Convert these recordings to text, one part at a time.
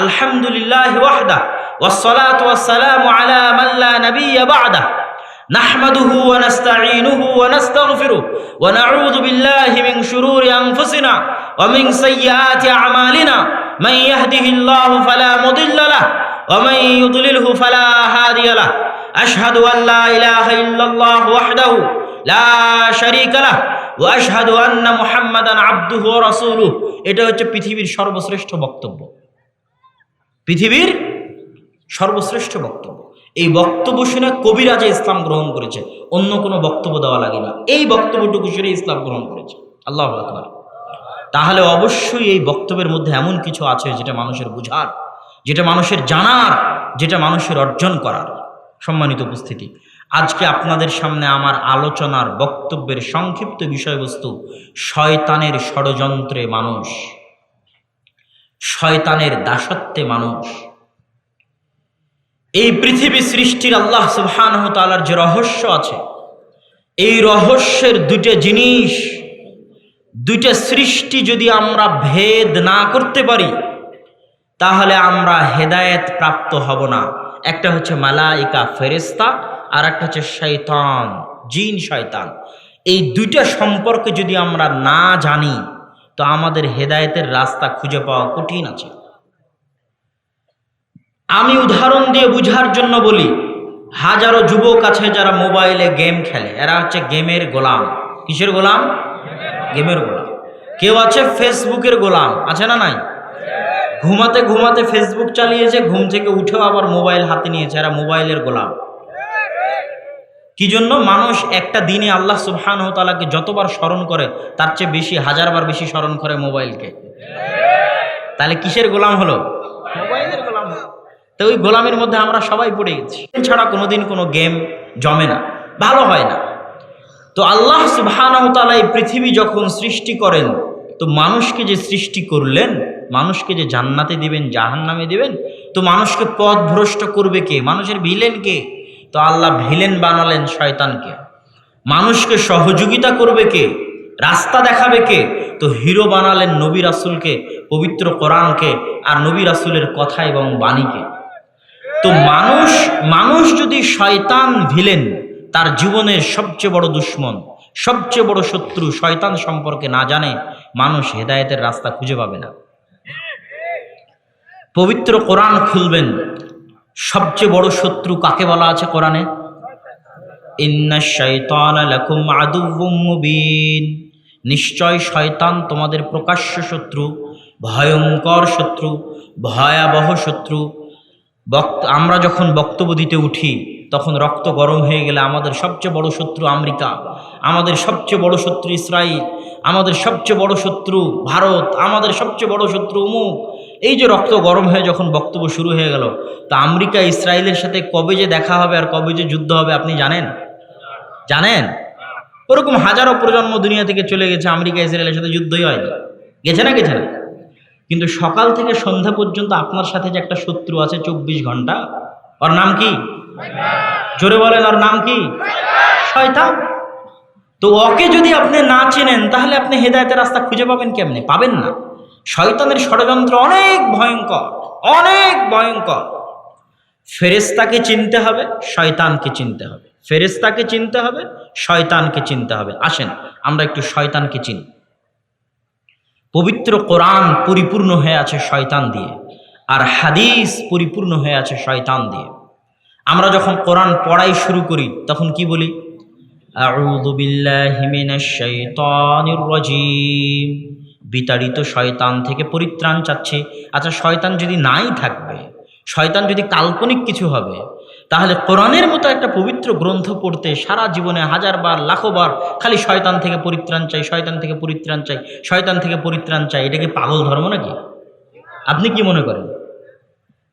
আলহামদুলিল্লাহ ওয়াহদা والصلاة والسلام على من لا نبي بعده نحمده ونستعينه ونستغفره ونعوذ بالله من شرور أنفسنا ومن سيئات أعمالنا من يهده الله فلا مضل له ومن يضلله فلا هادي له أشهد أن لا إله إلا الله وحده لا شريك له ওয়াশহাদু আন্না মুহাম্মাদান আব্দুহু ওয়া রাসূলুহু এটা হচ্ছে পৃথিবীর সর্বশ্রেষ্ঠ বক্তব্য পৃথিবীর সর্বশ্রেষ্ঠ বক্তব্য। এই বক্তব্য শুনে কবিরাজে ইসলাম গ্রহণ করেছে, অন্য কোনো বক্তব্য দেওয়া লাগে না। এই বক্তব্যটুকু শুনে ইসলাম গ্রহণ করেছে। আল্লাহ আকবার। তাহলে অবশ্যই এই বক্তব্যের মধ্যে এমন কিছু আছে যেটা মানুষের বুঝার, যেটা মানুষের জানার, যেটা মানুষের অর্জন করার। সম্মানিত উপস্থিতি, আজকে আপনাদের সামনে আমার আলোচনার বক্তব্যের সংক্ষিপ্ত বিষয়বস্তু, শয়তানের ষড়যন্ত্রে মানুষ। শয়তানের দাসত্বে মানুষ। এই পৃথিবী সৃষ্টির আল্লাহ সুবহানাহু যে রহস্য আছে, এই রহস্যের দুটো জিনিস, দুইটা সৃষ্টি যদি আমরা ভেদ না করতে পারি, তাহলে আমরা হেদায়েত প্রাপ্ত হব না। একটা হচ্ছে মালাইকা ফেরেস্তা আর একটা হচ্ছে শৈতান জিন, শয়তান। এই দুইটা সম্পর্কে যদি আমরা না জানি তো আমাদের হেদায়েতের রাস্তা খুঁজে পাওয়া কঠিন আছে। আমি উদাহরণ দিয়ে বুঝার জন্য বলি, হাজারো যুবক আছে যারা মোবাইলে গেম খেলে। এরা হচ্ছে গেমের গোলাম। কিসের গোলাম? গেমের গোলাম। কেউ আছে ফেসবুকের গোলাম। আছে না নাই? ঘুমাতে ঘুমাতে ফেসবুক চালিয়েছে, ঘুম থেকে উঠেও আবার মোবাইল হাতে নিয়েছে। এরা মোবাইলের গোলাম। কি জন্য মানুষ একটা দিনে আল্লাহ সুবহান তালাকে যতবার স্মরণ করে তার চেয়ে বেশি হাজারবার বেশি স্মরণ করে মোবাইলকে। তাহলে কিসের গোলাম হলো? মোবাইলের গোলাম হলো। তো ওই গোলামের মধ্যে আমরা সবাই পড়ে গেছি। ছাড়া কোনোদিন কোনো গেম জমে না ভালো হয় না। তো আল্লাহ সুবহানাহু তাআলা এই পৃথিবী যখন সৃষ্টি করেন তো মানুষকে যে সৃষ্টি করলেন মানুষকে যে জান্নাতে দিবেন জাহান্নামে দিবেন তো মানুষকে পথ ভ্রষ্ট করবে কে? মানুষের ভিলেন কে? তো আল্লাহ ভিলেন বানালেন শয়তানকে। মানুষকে সহযোগিতা করবে কে? রাস্তা দেখাবে কে? তো হিরো বানালেন নবী রাসুলকে, পবিত্র কোরআনকে আর নবী রাসুলের কথা এবং বাণীকে। তো মানুষ মানুষ যদি শয়তান ভিলেন, তার জীবনের সবচেয়ে বড় দুশ্মন, সবচেয়ে বড় শত্রু শয়তান সম্পর্কে না জানে, মানুষ হেদায়েতের রাস্তা খুঁজে পাবে না। পবিত্র কোরআন খুলবেন সবচেয়ে বড় শত্রু কাকে বলা আছে কোরআনে? নিশ্চয় শয়তান তোমাদের প্রকাশ্য শত্রু, ভয়ঙ্কর শত্রু, ভয়াবহ শত্রু। বক্ত আমরা যখন বক্তব্য দিতে উঠি, তখন রক্ত গরম হয়ে গেলে আমাদের সবচেয়ে বড় শত্রু আমেরিকা, আমাদের সবচেয়ে বড় শত্রু ইসরায়েল আমাদের সবচেয়ে বড় শত্রু ভারত, আমাদের সবচেয়ে বড় শত্রু অমুক এই যে রক্ত গরম হয়ে যখন বক্তব্য শুরু হয়ে গেল, তা আমেরিকা, ইসরায়েলের সাথে কবে যে দেখা হবে আর কবে যে যুদ্ধ হবে আপনি জানেন? জানেন? ওরকম হাজারো প্রজন্ম দুনিয়া থেকে চলে গেছে, আমেরিকা, ইসরায়েলের সাথে যুদ্ধই হয়নি। গেছে না গেছে না? কিন্তু সকাল থেকে সন্ধ্যা পর্যন্ত আপনার সাথে যে একটা শত্রু আছে চব্বিশ ঘণ্টা, ওর নাম কি? জোরে বলেন, ওর নাম কি? শয়তান। তো ওকে যদি আপনি না চেনেন, তাহলে আপনি হেদায়তের রাস্তা খুঁজে পাবেন কেমনে? পাবেন না। শয়তানের ষড়যন্ত্র অনেক ভয়ঙ্কর অনেক ভয়ঙ্কর। ফেরেস্তাকে চিনতে হবে, শয়তানকে চিনতে হবে। ফেরেস্তাকে চিনতে হবে, শয়তানকে চিনতে হবে। আসেন, আমরা একটু শয়তানকে চিনি। পবিত্র কোরআন পরিপূর্ণ হয়ে আছে শয়তান দিয়ে, আর হাদিস পরিপূর্ণ হয়ে আছে শয়তান দিয়ে। আমরা যখন কোরআন পড়াই শুরু করি, তখন কি বলি? আউযু বিল্লাহি মিনাশ শাইতানির রাজীম। বিতাড়িত শয়তান থেকে পরিত্রাণ চাচ্ছে। আচ্ছা শয়তান যদি নাই থাকবে, শয়তান যদি কাল্পনিক কিছু হবে, তাহলে কোরআনের মতো একটা পবিত্র গ্রন্থ পড়তে সারা জীবনে হাজারবার, লাখোবার খালি শয়তান থেকে পরিত্রাণ চাই, শয়তান থেকে পরিত্রাণ চাই, শয়তান থেকে পরিত্রাণ চাই, এটা কি পাগল ধর্ম নাকি? আপনি কি মনে করেন?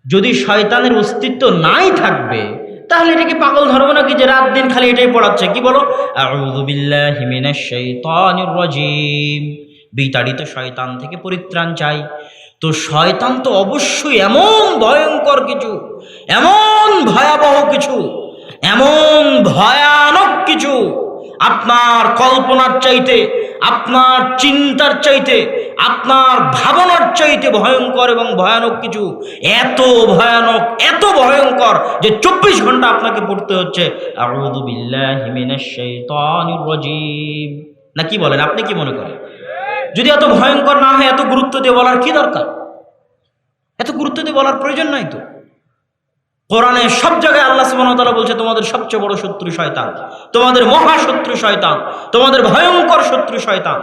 যদি শয়তানের অস্তিত্ব নাই থাকবে, তাহলে এটা কি পাগল ধর্ম নাকি যে রাত দিন খালি এটাই পড়াচ্ছে? কি বলো? আউযু মিনাশ শাইতানির বিতাড়িত শয়তান থেকে পরিত্রাণ চাই। তো শয়তান তো অবশ্যই এমন ভয়ঙ্কর কিছু, এমন ভয়াবহ কিছু, এমন ভয়ানক কিছু আপনার কল্পনার চাইতে, আপনার চিন্তার চাইতে, আপনার ভাবনার চাইতে ভয়ঙ্কর এবং ভয়ানক কিছু, এত ভয়ানক, এত ভয়ঙ্কর যে চব্বিশ ঘণ্টা আপনাকে পড়তে হচ্ছে। রাজীম। বলেন, আপনি কি মনে করেন? যদি এত ভয়ঙ্কর না হয়, এত গুরুত্ব দিয়ে বলার কি দরকার? এত গুরুত্ব দিয়ে বলার প্রয়োজন নাই তো। কোরআনে সব জায়গায় আল্লাহ সুবহানাহু বলছে, তোমাদের সবচেয়ে বড় শত্রু শয়তান, তোমাদের মহা শত্রু শয়তান, তোমাদের ভয়ঙ্কর শত্রু শয়তান।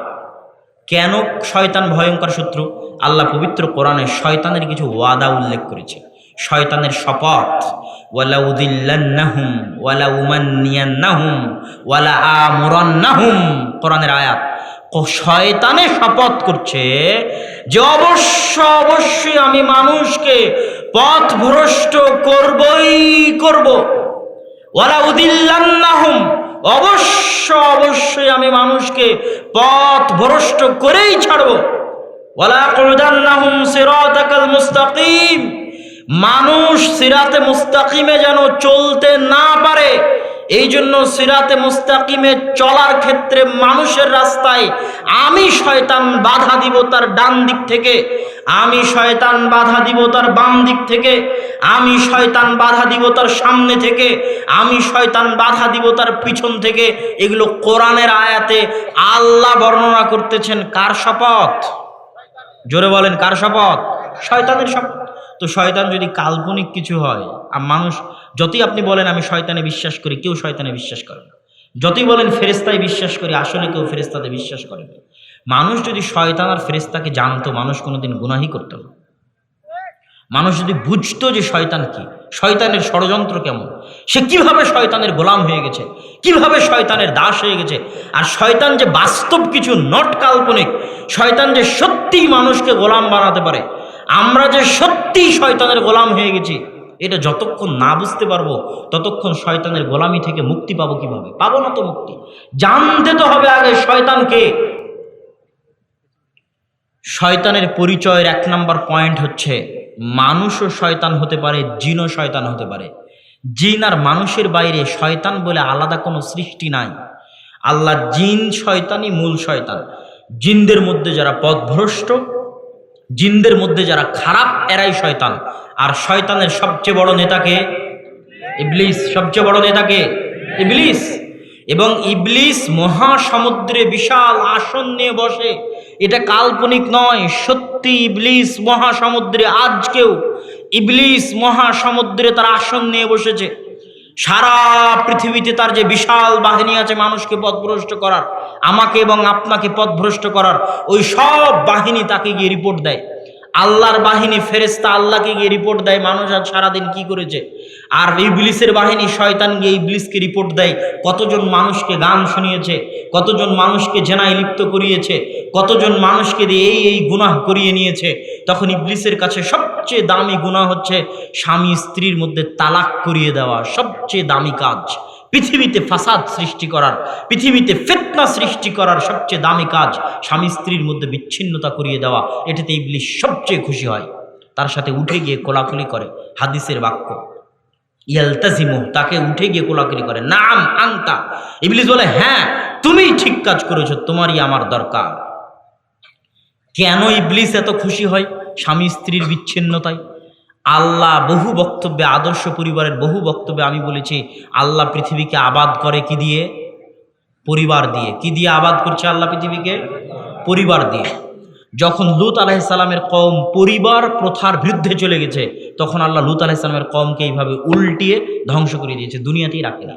কেন শয়তান ভয়ঙ্কর শত্রু? আল্লাহ পবিত্র কোরআনে শয়তানের কিছু ওয়াদা উল্লেখ করেছে। শয়তানের শপথ ওয়ালা উদিল্লান্নাহুম ওয়ালা উমান্নিয়ান্নাহুম ওয়ালা আমুরান্নাহুম কোরআনের আয়াত। শয়তানে শপথ করছে যে অবশ্য অবশ্যই আমি মানুষকে পথ ভ্রষ্ট করবই করব। ওয়ালা উদিল্লান্নাহুম অবশ্য অবশ্যই আমি মানুষকে পথ ভ্রষ্ট করেই ছাড়ব। ওয়ালা কুদান্নাহুম সিরাতাকাল মুস্তাকিম, মানুষ সিরাতে মুস্তাকিমে যেন চলতে না পারে এই জন্য সিরাতে মুস্তাকিমে চলার ক্ষেত্রে মানুষের রাস্তায় আমি শয়তান বাধা দিব তার ডান দিক থেকে, আমি শয়তান বাধা দিব তার বাম দিক থেকে, আমি শয়তান বাধা দিব তার সামনে থেকে, আমি শয়তান বাধা দিব তার পিছন থেকে। এগুলো কোরআনের আয়াতে আল্লাহ বর্ণনা করতেছেন কার শপথ? জোরে বলেন, কার শপথ? শয়তানের শপথ। তো শয়তান যদি কাল্পনিক কিছু হয়, আর মানুষ, যতই আপনি বলেন আমি শয়তানে বিশ্বাস করি, কেউ শয়তানে বিশ্বাস করে না। যতই বলেন ফেরেস্তায় বিশ্বাস করি, আসলে কেউ ফেরেস্তাতে বিশ্বাস করে না। মানুষ যদি শয়তান আর ফেরেস্তাকে জানতো, মানুষ কোনোদিন গুনাহি করতো না। মানুষ যদি বুঝতো যে শয়তান কি, শয়তানের ষড়যন্ত্র কেমন, সে কীভাবে শয়তানের গোলাম হয়ে গেছে, কীভাবে শয়তানের দাস হয়ে গেছে, আর শয়তান যে বাস্তব কিছু নট কাল্পনিক, শয়তান যে সত্যিই মানুষকে গোলাম বানাতে পারে আমরা যে সত্যিই শয়তানের গোলাম হয়ে গেছি, এটা যতক্ষণ না বুঝতে পারব, ততক্ষণ শয়তানের গোলামি থেকে মুক্তি পাবো কীভাবে? পাবো না তো মুক্তি। জানতে তো হবে আগে শয়তানকে। শয়তানের পরিচয়ের এক নম্বর পয়েন্ট হচ্ছে, মানুষও শয়তান হতে পারে, জিনও শয়তান হতে পারে। জিন আর মানুষের বাইরে শয়তান বলে আলাদা কোনো সৃষ্টি নাই। আল্লাহ জিন শয়তানই মূল শয়তান। জিনদের মধ্যে যারা পথভ্রষ্ট জিনদের মধ্যে যারা খারাপ, এরাই শয়তান। আর শয়তানের সবচেয়ে বড় নেতাকে ইবলিস। সবচেয়ে বড় নেতাকে ইবলিস। এবং ইবলিস মহাসমুদ্রে বিশাল আসন নিয়ে বসে। এটা কাল্পনিক নয়, সত্যি ইবলিস মহাসমুদ্রে আজকেও ইবলিস মহাসমুদ্রে তার আসন নিয়ে বসেছে। সারা পৃথিবীতে তার যে বিশাল বাহিনী আছে মানুষকে পথভ্রষ্ট করার, আমাকে এবং আপনাকে পথভ্রষ্ট করার, ওই সব বাহিনী তাকে গিয়ে রিপোর্ট দেয়। আল্লাহর বাহিনী ফেরেস্তা আল্লাহকে গিয়ে রিপোর্ট দেয়, মানুষ আজ সারাদিন কি করেছে? আর ইবলিসের বাহিনী শয়তান গিয়ে ইবলিসকে রিপোর্ট দেয়, কতজন মানুষকে গান শুনিয়েছে, কতজন মানুষকে জেনায় লিপ্ত করিয়েছে, কতজন মানুষকে দিয়ে এই এই গুনাহ করিয়ে নিয়েছে। তখন ইবলিসের কাছে সবচেয়ে দামি গুনাহ হচ্ছে স্বামী স্ত্রীর মধ্যে তালাক করিয়ে দেওয়া, সবচেয়ে দামি কাজ। পৃথিবীতে ফাসাদ সৃষ্টি করার, পৃথিবীতে ফেতনা সৃষ্টি করার সবচেয়ে দামি কাজ স্বামী স্ত্রীর মধ্যে বিচ্ছিন্নতা করিয়ে দেওয়া, এটাতে ইবলিশ সবচেয়ে খুশি হয়। তার সাথে উঠে গিয়ে কোলাকুলি করে, হাদিসের বাক্য। ইয়ালতাজিমু, তাকে উঠে গিয়ে কোলাকুলি করে, নাম আংতা ইবলিস বলে হ্যাঁ তুমি ঠিক কাজ করেছ, তোমারই আমার দরকার। কেন ইবলিস এত খুশি হয়? স্বামী স্ত্রীর বিচ্ছিন্নতায়। আল্লাহ বহু বক্তব্যে, আদর্শ পরিবারের বহু বক্তব্যে আমি বলেছি, আল্লাহ পৃথিবীকে আবাদ করে কি দিয়ে? পরিবার দিয়ে। কি দিয়ে আবাদ করছে আল্লাহ পৃথিবীকে? পরিবার দিয়ে। যখন লুত আলাহিসাল্লামের কম পরিবার প্রথার বিরুদ্ধে চলে গেছে, তখন আল্লাহ লুত আলাহিসাল্লামের কমকে এইভাবে উল্টিয়ে ধ্বংস করে দিয়েছে, দুনিয়াতেই রাখে না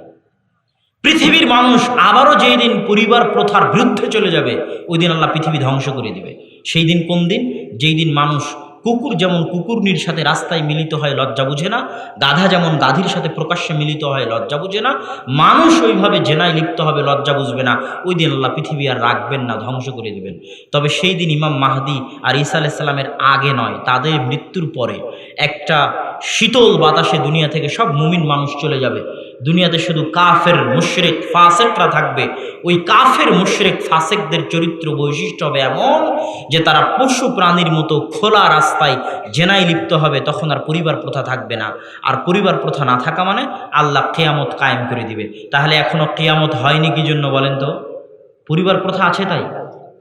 পৃথিবীর মানুষ আবারও যেই দিন পরিবার প্রথার বিরুদ্ধে চলে যাবে, ওই দিন আল্লাহ পৃথিবী ধ্বংস করে দিবে। সেই দিন কোন দিন? যেই দিন মানুষ কুকুর যেমন কুকুরনির সাথে রাস্তায় মিলিত হয়, লজ্জা বুঝে না। গাধা যেমন গাধির সাথে প্রকাশ্যে মিলিত হয়, লজ্জা বুঝে না। মানুষ ওইভাবে জেনায় লিপ্ত হবে, লজ্জা বুঝবে না। ওই দিন আল্লাহ পৃথিবী আর রাখবেন না, ধ্বংস করে দেবেন। তবে সেই দিন ইমাম মাহদি আর ঈসা আলাইসাল্লামের আগে নয়, তাদের মৃত্যুর পরে একটা শীতল বাতাসে দুনিয়া থেকে সব মুমিন মানুষ চলে যাবে। দুনিয়াতে শুধু কাফের, মুশরেক, ফাসেকরা থাকবে। ওই কাফের, মুশরেক, ফাসেকদের চরিত্র বৈশিষ্ট্য হবে এমন যে তারা পশু প্রাণীর মতো খোলা রাস্তায় জেনায় লিপ্ত হবে, তখন আর পরিবার প্রথা থাকবে না। আর পরিবার প্রথা না থাকা মানে আল্লাহ কেয়ামত কায়েম করে দিবে। তাহলে এখনও কেয়ামত হয়নি কি জন্য বলেন তো? পরিবার প্রথা আছে তাই?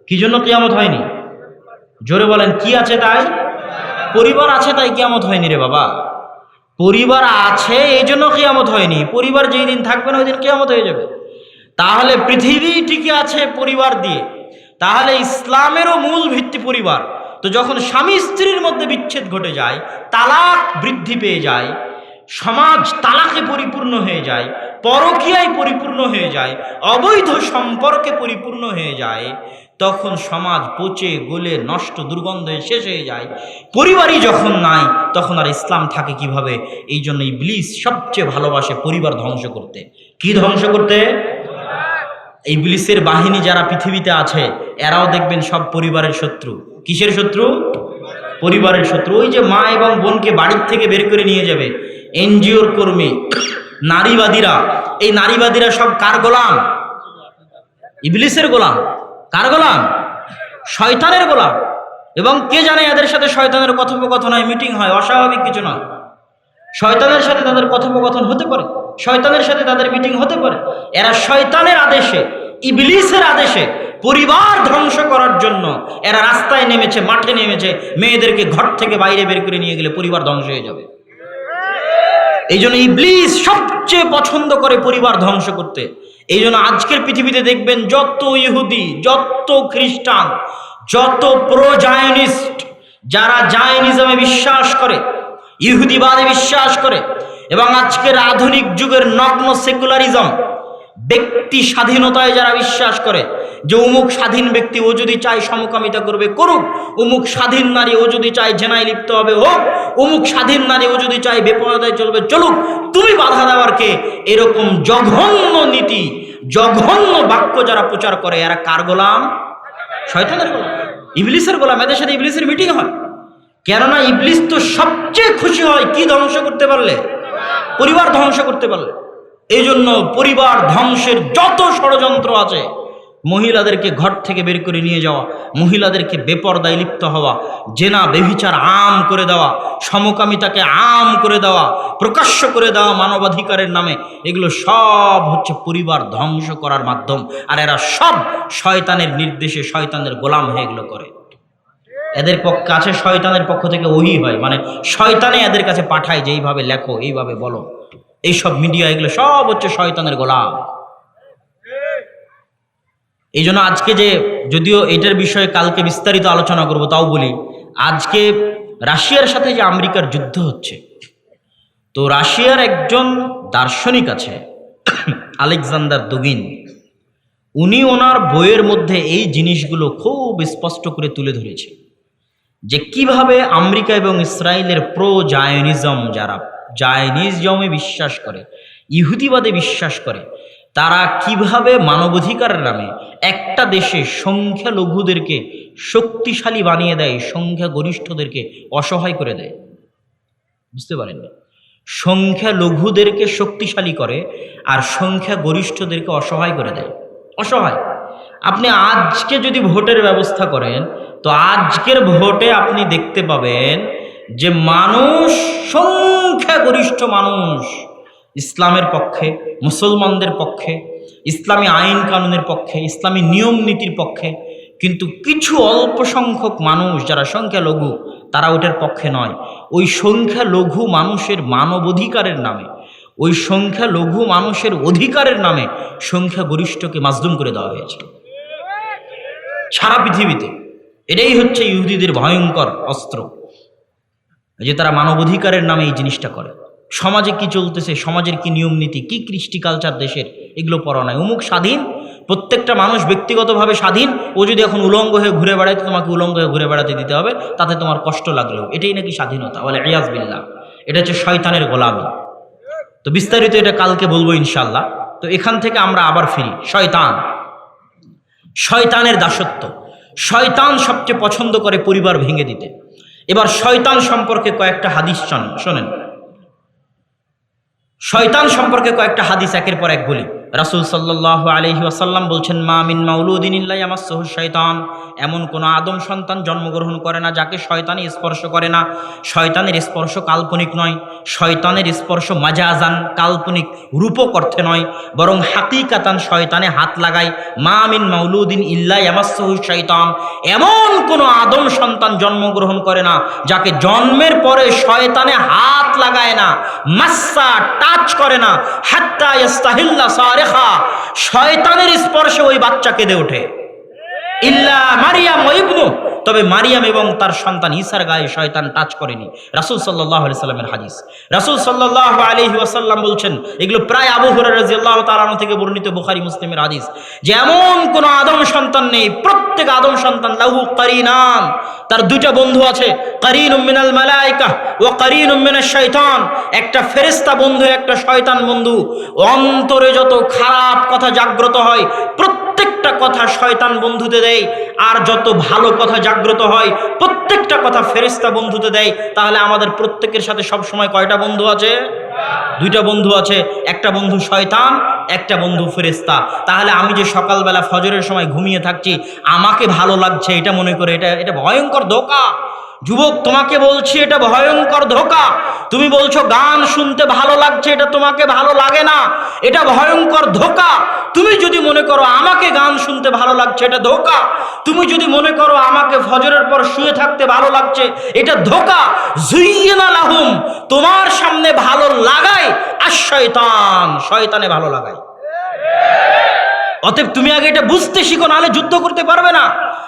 কি জন্য কিয়ামত হয়নি? জোরে বলেন, কি আছে তাই? পরিবার আছে তাই কেয়ামত হয়নি রে বাবা। পরিবার আছে, এই জন্য কেয়ামত হয়নি। পরিবার যেই দিন থাকবে না, ওই দিন কেয়ামত হয়ে যাবে। তাহলে পৃথিবী ঠিকই আছে পরিবার দিয়ে। তাহলে ইসলামেরও মূল ভিত্তি পরিবার। তো যখন স্বামী স্ত্রীর মধ্যে বিচ্ছেদ ঘটে যায়, তালাক বৃদ্ধি পেয়ে যায় সমাজ তালাকে পরিপূর্ণ হয়ে যায়, পরকীয়ায় পরিপূর্ণ হয়ে যায়, অবৈধ সম্পর্কে পরিপূর্ণ হয়ে যায়, তখন সমাজ পচে, গলে, নষ্ট, দুর্গন্ধে শেষ হয়ে যায়। পরিবারই যখন নাই, তখন আর ইসলাম থাকে কীভাবে? এই জন্য ইবলিস সবচেয়ে ভালোবাসে পরিবার ধ্বংস করতে। কি ধ্বংস করতে? এই ইবলিসের বাহিনী যারা পৃথিবীতে আছে, এরাও দেখবেন সব পরিবারের শত্রু। কিসের শত্রু? পরিবারের শত্রু। ওই যে মা এবং বোনকে বাড়ির থেকে বের করে নিয়ে যাবে। এনজিওর কর্মী, নারীবাদীরা। এই নারীবাদীরা সব কার গোলাম? ইবলিসের গোলাম। কার গোলাম? শয়তানের গোলাম। এবং কে জানে এদের সাথে শয়তানের কথোপকথন হয় মিটিং হয়? অস্বাভাবিক কিছু নয়। শয়তানের সাথে তাদের কথোপকথন হতে পারে। শয়তানের সাথে তাদের মিটিং হতে পারে। এরা শয়তানের আদেশে, ইবলিসের আদেশে পরিবার ধ্বংস করার জন্য এরা রাস্তায় নেমেছে, মাঠে নেমেছে, মেয়েদেরকে ঘর থেকে বাইরে বের করে নিয়ে গেলে পরিবার ধ্বংস হয়ে যাবে। এই জন্য ইবলিস সবচেয়ে পছন্দ করে পরিবার ধ্বংস করতে। এই জন্য আজকের পৃথিবীতে দেখবেন যত ইহুদি, যত খ্রিস্টান, যত প্রো জায়নিস্ট যারা জায়নিজমে বিশ্বাস করে, ইহুদিবাদে বিশ্বাস করে, এবং আজকের আধুনিক যুগের নগ্ন সেকুলারিজম ব্যক্তি স্বাধীনতায় যারা বিশ্বাস করে, যে অমুক স্বাধীন ব্যক্তি ও যদি চায় সমকামিতা করবে, করুক। অমুক স্বাধীন নারী ও যদি চায় জেনায় লিপ্ত হবে, হোক। অমুক স্বাধীন নারী ও যদি চায় বেপরদায় চলবে, চলুক। তুমি বাধা দেওয়ার কে? এরকম জঘন্য নীতি, জঘন্য বাক্য যারা প্রচার করে, এরা কার গোলাম? শয়তানের গোলাম। ইবলিসের গোলাম। এদের সাথে ইবলিসের মিটিং হয়। কেননা ইবলিস তো সবচেয়ে খুশি হয় কি ধ্বংস করতে পারলে? পরিবার ধ্বংস করতে পারলে। এই জন্য পরিবার ধ্বংসের যত ষড়যন্ত্র আছে, মহিলাদেরকে ঘর থেকে বের করে নিয়ে যাওয়া, মহিলাদেরকে বেপরদায় লিপ্ত হওয়া, জেনা বেভিচার আম করে দেওয়া, সমকামিতাকে আম করে দেওয়া, প্রকাশ্য করে দেওয়া মানবাধিকারের নামে, এগুলো সব হচ্ছে পরিবার ধ্বংস করার মাধ্যম। আর এরা সব শয়তানের নির্দেশে শয়তানের গোলাম হয়ে এগুলো করে। এদের পক্ষে, কাছে শয়তানের পক্ষ থেকে ওহি হয় মানে শয়তানে এদের কাছে পাঠায় যে এইভাবে লেখো, এইভাবে বলো। এইসব মিডিয়া এগুলো সব হচ্ছে শয়তানের গোলাম। এই জন্য আজকে যে যদিও এটার বিষয়ে কালকে বিস্তারিত আলোচনা করব, তাও বলি, আজকে রাশিয়ার সাথে যে আমেরিকার যুদ্ধ হচ্ছে, তো রাশিয়ার একজন দার্শনিক আছে, আলেকজান্ডার দুগিন। উনি ওনার বইয়ের মধ্যে এই জিনিসগুলো খুব স্পষ্ট করে তুলে ধরেছে যে কীভাবে আমেরিকা এবং ইসরায়েলের প্রো জায়নিজম যারা জায়নিজমে বিশ্বাস করে, ইহুদিবাদে বিশ্বাস করে, তারা কীভাবে মানবাধিকারের নামে একটা দেশে সংখ্যালঘুদেরকে শক্তিশালী বানিয়ে দেয় সংখ্যাগরিষ্ঠদেরকে অসহায় করে দেয়? বুঝতে পারেননি? সংখ্যালঘুদেরকে শক্তিশালী করে আর সংখ্যাগরিষ্ঠদেরকে অসহায় করে দেয়। অসহায়। আপনি আজকে যদি ভোটের ব্যবস্থা করেন, তো আজকের ভোটে আপনি দেখতে পাবেন যে মানুষ, সংখ্যাগরিষ্ঠ মানুষ, ইসলামের পক্ষে, মুসলমানদের পক্ষে, ইসলামী আইন কানুনের পক্ষে, ইসলামী নিয়ম নীতির পক্ষে, কিন্তু কিছু অল্প সংখ্যক মানুষ যারা সংখ্যালঘু, তারা ওটার পক্ষে নয়। ওই সংখ্যালঘু মানুষের মানবাধিকারের নামে, ওই সংখ্যালঘু মানুষের অধিকারের নামে সংখ্যাগরিষ্ঠকে মাজলুম করে দেওয়া হয়েছে সারা পৃথিবীতে। এটাই হচ্ছে ইহুদিদের ভয়ঙ্কর অস্ত্র। যে তারা মানবাধিকারের নামে এই জিনিসটা করে। সমাজে কি চলতেছে, সমাজের কি নিয়ম নীতি, কি কৃষ্টি কালচার দেশের, এগুলো পড়া নয়। অমুক স্বাধীন, প্রত্যেকটা মানুষ ব্যক্তিগতভাবে স্বাধীন, ও যদি এখন উলঙ্গ হয়ে ঘুরে বেড়ায় তোমাকে উলঙ্গ হয়ে ঘুরে বেড়াতে দিতে হবে, তাতে তোমার কষ্ট লাগলেও এটাই নাকি স্বাধীনতা? বলে রিয়াজ বিল্লাহ। এটা হচ্ছে শয়তানের গোলামি। তো বিস্তারিত এটা কালকে বলব ইনশাল্লাহ তো এখান থেকে আমরা আবার ফিরি। শয়তান। শয়তানের দাসত্ব। শয়তান সবচেয়ে পছন্দ করে পরিবার ভেঙে দিতে। এবার শয়তান সম্পর্কে কয়েকটা হাদিস শোনেন শোনেন। শয়তান সম্পর্কে কয়েকটা হাদিস একের পর এক বলি। রাসুল সাল্লাহ আলহি আসাল্লাম বলছেন, মা মিন মাউলুদ্দিন ইয়ামাসহ শয়তান এমন কোনো আদম সন্তান জন্মগ্রহণ করে না যাকে শয়তানি স্পর্শ করে না। শয়তানের স্পর্শ কাল্পনিক নয়, শয়তানের স্পর্শ মাজাজান কাল্পনিক রূপক অর্থে নয়, বরং হাকিকাতান শয়তানে হাত লাগায়, মা মিন মাউলুদ্দিন ইল্লা ইয়ামাসহ শয়তান এমন কোনো আদম সন্তান জন্মগ্রহণ করে না যাকে জন্মের পরে শয়তানে হাত লাগায় না মাস্সা টাচ করে না, হাত্তা ইস্তাহিল্লা সারেখা শয়তানের স্পর্শে ওই বাচ্চা কেঁদে ওঠে। ইল্লা মারিয়াম ইবনু। তবে মারিয়াম এবং তার সন্তান গায়ে শয়তান টাচ করেনি। রাসূল সাল্লাল্লাহু আলাইহি সাল্লামের হাদিস। রাসূল সাল্লাল্লাহু আলাইহি ওয়াসাল্লাম বলছেন, এগুলো প্রায় আবু আনহু থেকে বর্ণিত বুখারী মুসলিমের হাদিস। যে এমন কোনো আদম সন্তান নেই, প্রত্যেক আদম সন্তান লাহু তার দুইটা বন্ধু আছে, কারিনুম মিনাল মালাইকা ও কারিনুম মিনাশ শয়তান একটা ফেরেশতা বন্ধু, একটা শয়তান বন্ধু। অন্তরে যত খারাপ কথা জাগ্রত হয় প্রত্যেকটা কথা শয়তান বন্ধুতে দেয়, আর যত ভালো কথা জাগ্রত হয়, প্রত্যেকটা কথা ফেরিস্তা বন্ধুতে দেয়, তাহলে আমাদের প্রত্যেকের সাথে সব সময় কয়টা বন্ধু আছে? দুইটা বন্ধু আছে, একটা বন্ধু শয়তান, একটা বন্ধু ফেরিস্তা তাহলে আমি যে সকালবেলা ফজরের সময় ঘুমিয়ে থাকছি, আমাকে ভালো লাগছে এটা মনে করে, এটা এটা ভয়ঙ্কর ধোকা। যুবক, তোমাকে বলছি, এটা ভয়ঙ্কর ধোকা। তুমি বলছো, গান শুনতে ভালো লাগছে, এটা তোমাকে ভালো লাগে না। এটা ভয়ঙ্কর ধোকা। তুমি যদি মনে করো, আমাকে গান শুনতে ভালো লাগছে, এটা ধোকা। তুমি যদি মনে করো, আমাকে ফজরের পর শুয়ে থাকতে ভালো লাগছে, এটা ধোকা। জুইয়েনা লাহুম, তোমার সামনে ভালো লাগায় আর শয়তান, শয়তানে ভালো লাগায়। অতএব তুমি আগে এটা বুঝতে শিখো, নাহলে যুদ্ধ করতে পারবে না।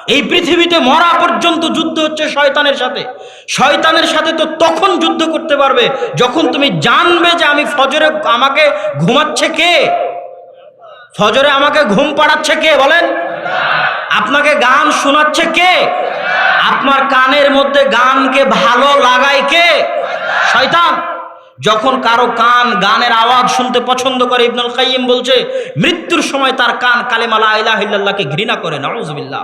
এই পৃথিবীতে মরা পর্যন্ত যুদ্ধ হচ্ছে শয়তানের সাথে। শয়তানের সাথে তো তখন যুদ্ধ করতে পারবে, যখন তুমি জানবে যে আমি ফজরে আমাকে ঘুমাচ্ছে কে? ফজরে আমাকে ঘুম পাড়াচ্ছে কে বলেন? আপনাকে গান শোনাচ্ছে কে? আপনার কানের মধ্যে গানকে ভালো লাগায় কে? শয়তান। যখন কারও কান, গানের আওয়াজ শুনতে পছন্দ করে ইবনুল কাইম বলছে, মৃত্যুর সময় তার কান কালেমালা আইলা ইলাহা ঘৃণা করে নজবিল্লা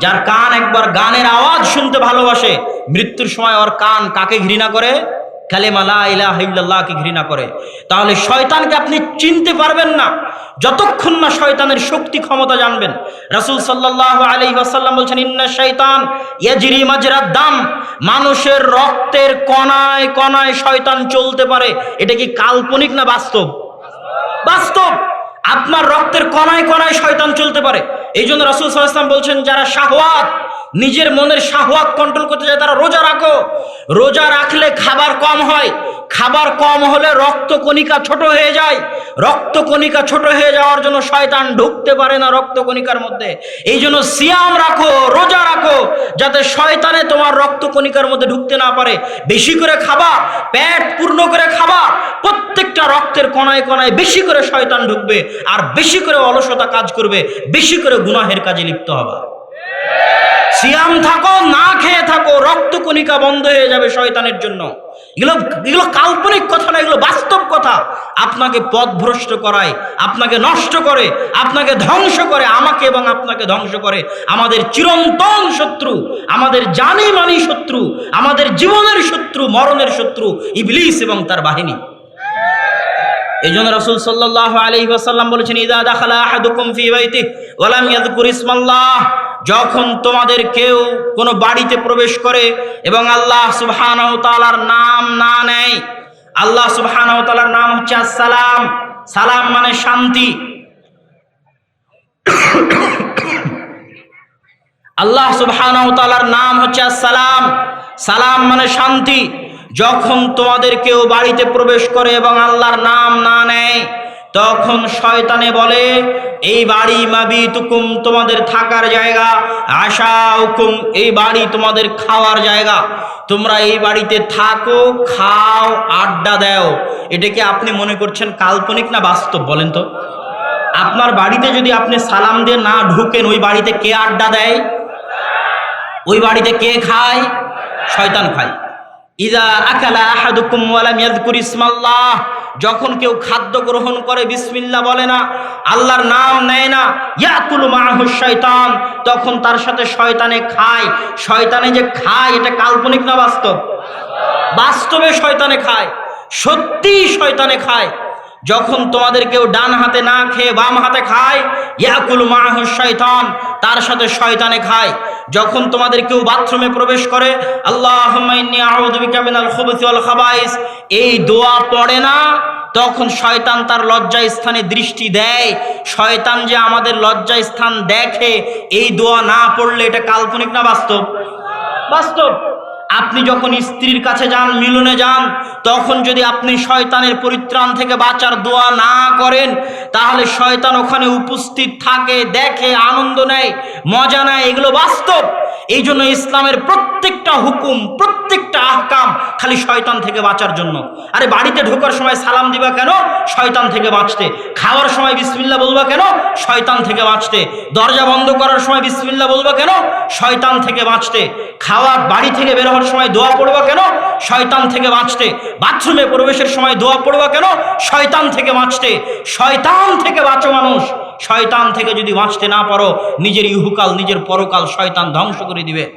যার কান একবার গানের আওয়াজ শুনতে ভালোবাসে, মৃত্যুর সময় ওর কান কাকে ঘৃণা করে? কালেমা লা ইলাহা ঘৃণা করে। তাহলে শয়তানকে আপনি চিনতে পারবেন না। যতক্ষণ না শয়তানের শক্তি ক্ষমতা জানবেন। রাসূল সাল্লাল্লাহু আলাইহি ওয়াসাল্লাম বলছেন, ইন্না শয়তান ইয়াজরি মাজরাদ দাম। মানুষের রক্তের কণায় কণায় শয়তান চলতে পারে। এটা কি কাল্পনিক না বাস্তব? বাস্তব। আপনার রক্তের কণায় কণায় শয়তান চলতে পারে। এই জন্য রাসুল সাল্লাম বলছেন, যারা শাহওয়াত নিজের মনের শাহওয়াত কন্ট্রোল করতে চায়, তারা রোজা রাখো। রোজা রাখলে খাবার কম হয়। খাবার কম হলে রক্ত কণিকা ছোট হয়ে যায়। রক্ত কণিকা ছোট হয়ে যাওয়ার জন্য শয়তান ঢুকতে পারে না রক্ত কণিকার মধ্যে। এই জন্য সিয়াম রাখো, রোজা রাখো, যাতে শয়তানে তোমার রক্ত কণিকার মধ্যে ঢুকতে না পারে। বেশি করে খাবা, পেট পূর্ণ করে খাবা, প্রত্যেকটা রক্তের কণায় কণায় বেশি করে শয়তান ঢুকবে, আর বেশি করে অলসতা কাজ করবে, বেশি করে গুনাহের কাজে লিপ্ত হবা। সিয়াম থাকো, না খেয়ে থাকো রক্ত কণিকা বন্ধ হয়ে যাবে শয়তানের জন্য। এগুলো এগুলো কাল্পনিক কথা না, এগুলো বাস্তব কথা। আপনাকে পথভ্রষ্ট করায়, আপনাকে নষ্ট করে, আপনাকে ধ্বংস করে, আমাকে এবং আপনাকে ধ্বংস করে। আমাদের চিরন্তন শত্রু, আমাদের জানি মানি শত্রু, আমাদের জীবনের শত্রু, মরণের শত্রু ইবলিস এবং তার বাহিনী। এই জন্য রসুল সাল্লাহ আলহি ওয়াসাল্লাম বলেছেন, ইদা দাখালা আহাদুকুম ফি বাইতিহি ওয়া লাম ইসমাল্লাহ। যখন তোমাদের কেউ কোনো বাড়িতে প্রবেশ করে এবং আল্লাহ সুবহানাহু তাআলার নাম না নেয়, আল্লাহ সুবহানাহু তাআলার নাম হচ্ছে আসসালাম। সালাম মানে শান্তি। আল্লাহ সুবহানাহু তাআলার নাম হচ্ছে আসসালাম। সালাম মানে শান্তি। যখন তোমাদের কেউ বাড়িতে প্রবেশ করে এবং আল্লাহর নাম না নেয় তখন শয়তানে বলে, এই বাড়ি মাবি তুকুম তোমাদের থাকার জায়গা আশা হুকুম এই বাড়ি তোমাদের খাওয়ার জায়গা। তোমরা এই বাড়িতে থাকো, খাও, আড্ডা দাও। এটাকে আপনি মনে করছেন কাল্পনিক না বাস্তব বলেন তো? আপনার বাড়িতে যদি আপনি সালাম দিয়ে না ঢুকেন, ওই বাড়িতে কে আড্ডা দেয়? ওই বাড়িতে কে খায়? শয়তান খায়। ইদা আকালা আহাদুকুম ওয়ালাম ইয়াযকুর ইসমাল্লাহ। যখন কেউ খাদ্য গ্রহণ করে বিসমিল্লা বলে না, আল্লাহর নাম নেয় না ইয়াতুল মাহু শয়তান, তখন তার সাথে শয়তানে খায়। শয়তানে যে খায়, এটা কাল্পনিক না বাস্তব? বাস্তবে শয়তানে খায় সত্যি শয়তানে খায়। যখন তোমাদের কেউ ডান হাতে না খেয়ে বাম হাতে খায়, ইয়াকুল মাহ শয়তান, তার সাথে শয়তানে খায়। যখন তোমাদের কেউ বাথরুমে প্রবেশ করে আল্লাহ খাবাইস, এই দোয়া পড়ে না, তখন শয়তান তার লজ্জা স্থানে দৃষ্টি দেয়। শয়তান যে আমাদের লজ্জা স্থান দেখে, এই দোয়া না পড়লে এটা কাল্পনিক না বাস্তব? বাস্তব। আপনি যখন স্ত্রীর কাছে যান, মিলনে যান, তখন যদি আপনি শয়তানের পরিত্রাণ থেকে বাঁচার দোয়া না করেন, তাহলে শয়তান ওখানে উপস্থিত থাকে, দেখে, আনন্দ নেয়, মজা নেয়, এগুলো বাস্তব। এই জন্য ইসলামের প্রত্যেকটা হুকুম, প্রত্যেকটা আহকাম খালি শয়তান থেকে বাঁচার জন্য। আরে বাড়িতে ঢোকার সময় সালাম দিবা কেন? শয়তান থেকে বাঁচতে। খাওয়ার সময় বিসমিল্লা বলবা কেন? শয়তান থেকে বাঁচতে। দরজা বন্ধ করার সময় বিসমিল্লা বলবা কেন? শয়তান থেকে বাঁচতে। খাওয়া বাড়ি থেকে বের হওয়ার সময় দোয়া পড়বা কেন? শয়তান থেকে বাঁচতে। বাথরুমে প্রবেশের সময় দোয়া পড়বা কেন? শয়তান থেকে বাঁচতে। শয়তান থেকে বাঁচো মানুষ। শয়তান থেকে যদি বাঁচতে না পারো নিজের ইহুকাল নিজের পরকাল শয়তান ধ্বংস করে দিবে।